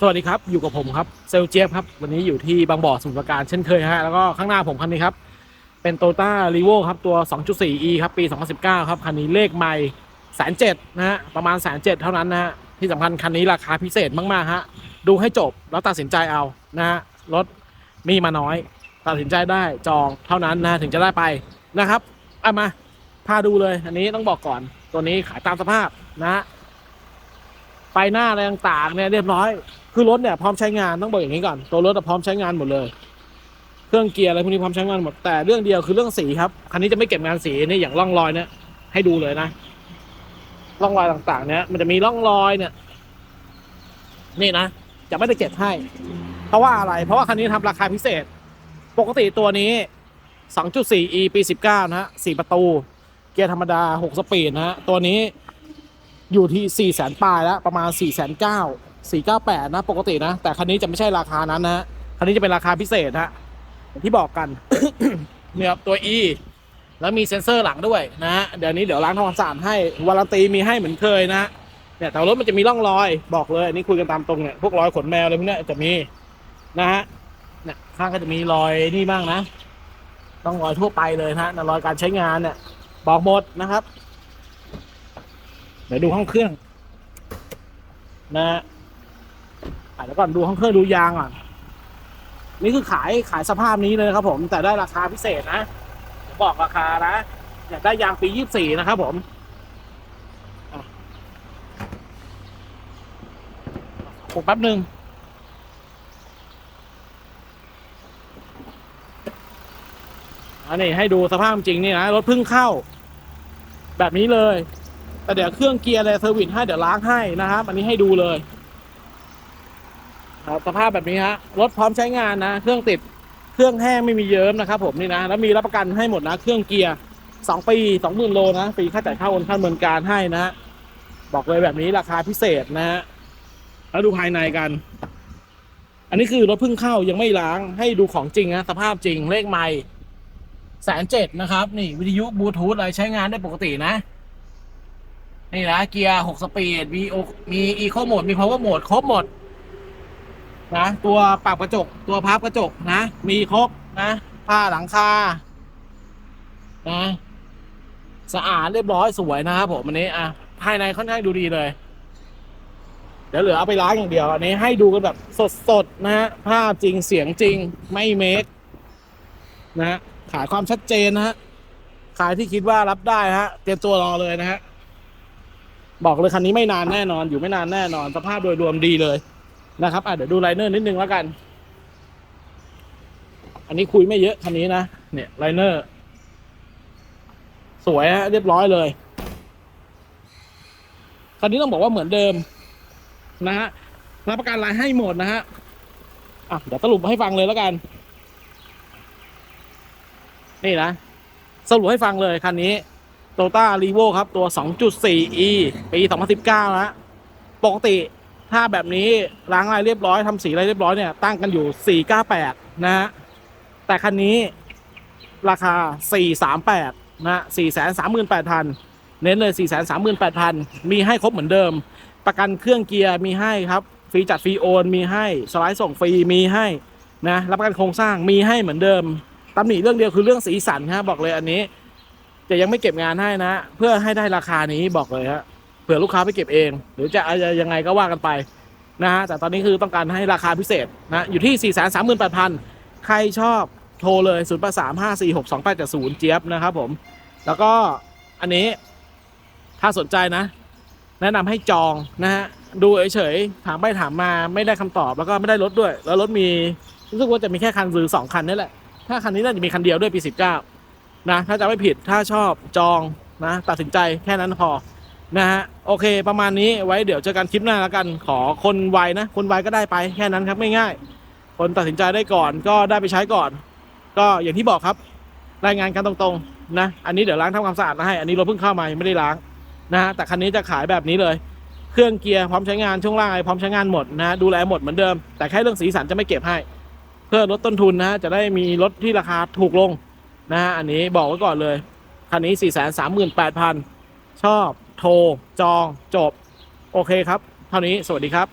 สวัสดีครับ อยู่กับผมครับเซลเจียบครับ วันนี้อยู่ที่บางบ่อสมุทรปราการเช่นเคยฮะแล้วก็ข้างหน้าผมคันนี้ครับ เป็นโตต้ารีโวครับ ตัว 2.4e ครับ ปี 2019 ครับ คันนี้เลขไม่แสนเจ็ดนะฮะ ประมาณแสนเจ็ดเท่านั้นนะฮะ ที่สำคัญคันนี้ราคาพิเศษมาก ๆ ฮะ ดูให้จบแล้วตัดสินใจเอานะฮะ รถมีมาน้อย ตัดสินใจได้จองเท่านั้นนะถึงจะได้ไปนะครับเอามาพาดูเลย อันนี้ต้องบอกก่อนตัวนี้ขายตามสภาพนะฮะไฟหน้าอะไรต่างๆเนี่ยเรียบร้อย คือรถเนี่ยพร้อมใช้งานต้องบอกอย่างนี้ก่อนตัวรถอะพร้อมใช้งานหมดเลย เครื่องเกียร์อะไรพวกนี้พร้อมใช้งานหมดแต่เรื่องเดียวคือเรื่องสีครับคันนี้จะไม่เก็บงานสีนี่อย่างร่องรอยเนี่ยให้ดูเลยนะร่องรอยต่างๆ เนี่ย มันจะมีร่องรอยเนี่ย นี่นะจะไม่ได้เก็บให้ เพราะว่าอะไร เพราะว่าคันนี้ทำราคาพิเศษ ปกติตัวนี้ 2.4e ปี 19 นะฮะ4ประตู เกียร์ธรรมดา 6 สปีดนะฮะตัวนี้อยู่ที่ 4 0 0 0 0ปลายแล้ว ประมาณ 4 9 0 0 0 498 นะปกตินะ แต่คันนี้จะไม่ใช่ราคานั้นนะฮะคันนี้จะเป็นราคาพิเศษฮะอย่างที่บอกกัน เนี่ยครับตัว E แล้วมีเซ็นเซอร์หลังด้วยนะฮะเดี๋ยวนี้เดี๋ยวล้างทำความสะอาดให้วารันตีมีให้เหมือนเคยนะฮะเนี่ยแต่รถมันจะมีร่องรอยบอกเลยอันนี้คุยกันตามตรงเนี่ยพวกรอยขนแมวอะไรพวกเนี้ยจะมีนะฮะเนี่ยข้างก็จะมีรอยนี่บ้างนะ ต้องรอยทั่วไปเลยนะฮะรอยการใช้งานเนี่ย บอกหมดนะครับเดี๋ยวดูห้องเครื่อง นะฮะ อะเดี๋ยวก่อนดูห้องเครื่องดูยางก่อนนี่คือขายขายสภาพนี้เลยครับ ผมแต่ได้ราคาพิเศษนะบอกราคานะเนี่ยได้ยางปียี่สี่นะครับผมอะผมแป๊บหนึ่งอันนี้ให้ดูสภาพจริงนี่นะรถเพิ่งเข้า แบบนี้เลย แต่เดี๋ยวเครื่องเกียร์อะไรเซอร์วิสให้เดี๋ยวล้างให้นะครับ อันนี้ให้ดูเลย ครับสภาพแบบนี้ฮะรถพร้อมใช้งานนะ เครื่องติดเครื่องแห้งไม่มีเยิ้มนะครับผมนี่นะแล้วมีรับประกันให้หมดนะ เครื่องเกียร์สองปีสองหมื่นโลนะฟรีค่าจ่ายค่าโอนค่าดำเนินการให้นะบอกเลยแบบนี้ราคาพิเศษนะฮะแล้วดูภายในกัน อันนี้คือรถเพิ่งเข้ายังไม่ล้างให้ดูของจริงนะสภาพจริงเลขไม่แสนเจ็ดนะครับ นี่วิทยุบลูทูธอะไรใช้งานได้ปกตินะ นี่นะเกียร์หกสปีดมีโอมีอีโคโหมดมีพาวเวอร์โหมดครบหมด นะ ตัวปรับกระจก ตัวพับกระจกนะ มีครบนะผ้าหลังคานะสะอาดเรียบร้อยสวยนะครับผมอันนี้อะภายในค่อนข้างดูดีเลย เดี๋ยวเหลือเอาไปล้างอย่างเดียว อันนี้ให้ดูกันแบบสดๆนะฮะภาพจริงเสียงจริงไม่เมคนะฮะขายความชัดเจนนะฮะขายที่คิดว่ารับได้ฮะเตรียมตัวรอเลยนะฮะบอกเลยคันนี้ไม่นานแน่นอน อยู่ไม่นานแน่นอน สภาพโดยรวมดีเลย นะครับอะเดี๋ยวดูไลเนอร์นิดนึงแล้วกัน อันนี้คุยไม่เยอะคันนี้นะเนี่ยไลเนอร์ สวยฮะเรียบร้อยเลยคันนี้ต้องบอกว่าเหมือนเดิม นะฮะรับประกันลายให้หมดนะฮะอะเดี๋ยวสรุปให้ฟังเลยแล้วกัน นี่นะสรุปให้ฟังเลยคันนี้โตต้ารีโวครับ ตัว 2.4e ปี 2019นะปกติ ถ้าแบบนี้ล้างอะไรเรียบร้อยทำสีอะไรเรียบร้อยเนี่ยตั้งกันอยู่ 498 นะฮะ แต่คันนี้ราคา 438 นะ438,000 เน้นเลย 438,000 มีให้ครบเหมือนเดิม ประกันเครื่องเกียร์มีให้ครับ ฟรีจัดฟรีโอน มีให้ สไลด์ส่งฟรีมีให้นะรับประกันโครงสร้างมีให้เหมือนเดิมตำหนิเรื่องเดียวคือเรื่องสีสันฮะบอกเลยอันนี้จะยังไม่เก็บงานให้นะ เพื่อให้ได้ราคานี้บอกเลยฮะ ผื่อลูกค้าไปเก็บเอง หรือจะอะไรยังไงก็ว่ากันไปนะฮะแต่ตอนนี้คือต้องการให้ราคาพิเศษนะอยู่ที่ 4 3 8 0 0 0 ใครชอบโทรเลย 0 8 3 5 4 6 2 8 7 0 เจี๊ยบนะครับผม แล้วก็อันนี้ถ้าสนใจนะ แนะนำให้จองนะฮะดูเฉยๆถามไปถามมาไม่ได้คำตอบแล้วก็ไม่ได้รถด้วย แล้วรถมีรู้สึกว่าจะมีแค่คันหรือสองคันนี่แหละ ถ้าคันนี้น่าจะมีคันเดียวด้วยปี 19นะถ้าจะไม่ผิดถ้าชอบจองนะตัดสินใจแค่นั้นพอ นะฮะโอเค ประมาณนี้ไว้เดี๋ยวเจอกันคลิปหน้าแล้วกันขอคนไวนะ คนไวก็ได้ไปแค่นั้นครับง่ายๆคนตัดสินใจได้ก่อนก็ได้ไปใช้ก่อน ก็อย่างที่บอกครับ รายงานกันตรงๆนะ อันนี้เดี๋ยวล้างทำความสะอาดมาให้ อันนี้เราเพิ่งเข้ามาไม่ได้ล้างนะฮะแต่คันนี้จะขายแบบนี้เลย เครื่องเกียร์พร้อมใช้งานช่วงล่างอะไรพร้อมใช้งานหมดนะฮะดูแลหมดเหมือนเดิม แต่แค่เรื่องสีสันจะไม่เก็บให้ เพื่อลดต้นทุนนะฮะจะได้มีรถที่ราคาถูกลงนะฮะอันนี้บอกไว้ก่อนเลยคันนี้4 3 8 0 0 0ชอบ โทรจองจบ โอเคครับ เท่านี้สวัสดีครับ